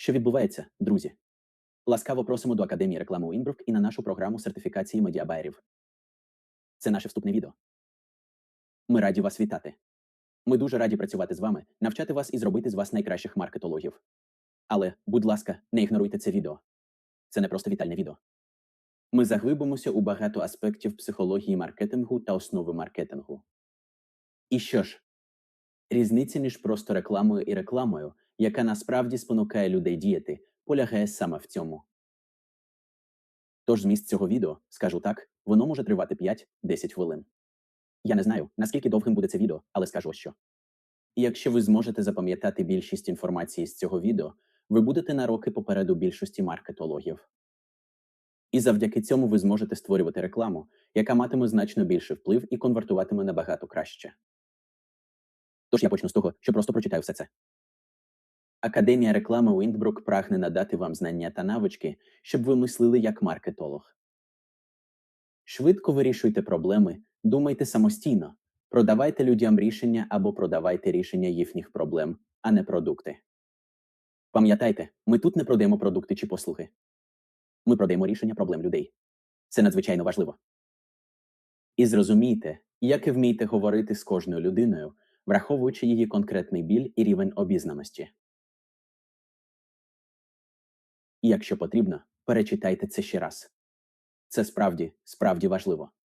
Що відбувається, друзі? Ласкаво просимо до Академії реклами Уінбрук і на нашу програму сертифікації медіабайерів. Це наше вступне відео. Ми раді вас вітати. Ми дуже раді працювати з вами, навчати вас і зробити з вас найкращих маркетологів. Але, будь ласка, не ігноруйте це відео. Це не просто вітальне відео. Ми заглибимося у багато аспектів психології маркетингу та основи маркетингу. І що ж, різниця між просто рекламою і рекламою, яка насправді спонукає людей діяти, полягає саме в цьому. Тож зміст цього відео, скажу так, воно може тривати 5-10 хвилин. Я не знаю, наскільки довгим буде це відео, але скажу що. І якщо ви зможете запам'ятати більшість інформації з цього відео, ви будете на роки попереду більшості маркетологів. І завдяки цьому ви зможете створювати рекламу, яка матиме значно більший вплив і конвертуватиме набагато краще. Тож я почну з того, що просто прочитаю все це. Академія реклами Уіндбрук прагне надати вам знання та навички, щоб ви мислили як маркетолог. Швидко вирішуйте проблеми, думайте самостійно, продавайте людям рішення або продавайте рішення їхніх проблем, а не продукти. Пам'ятайте, ми тут не продаємо продукти чи послуги. Ми продаємо рішення проблем людей. Це надзвичайно важливо. І зрозумійте, як і вмійте говорити з кожною людиною, враховуючи її конкретний біль і рівень обізнаності. І якщо потрібно, перечитайте це ще раз. Це справді, справді важливо.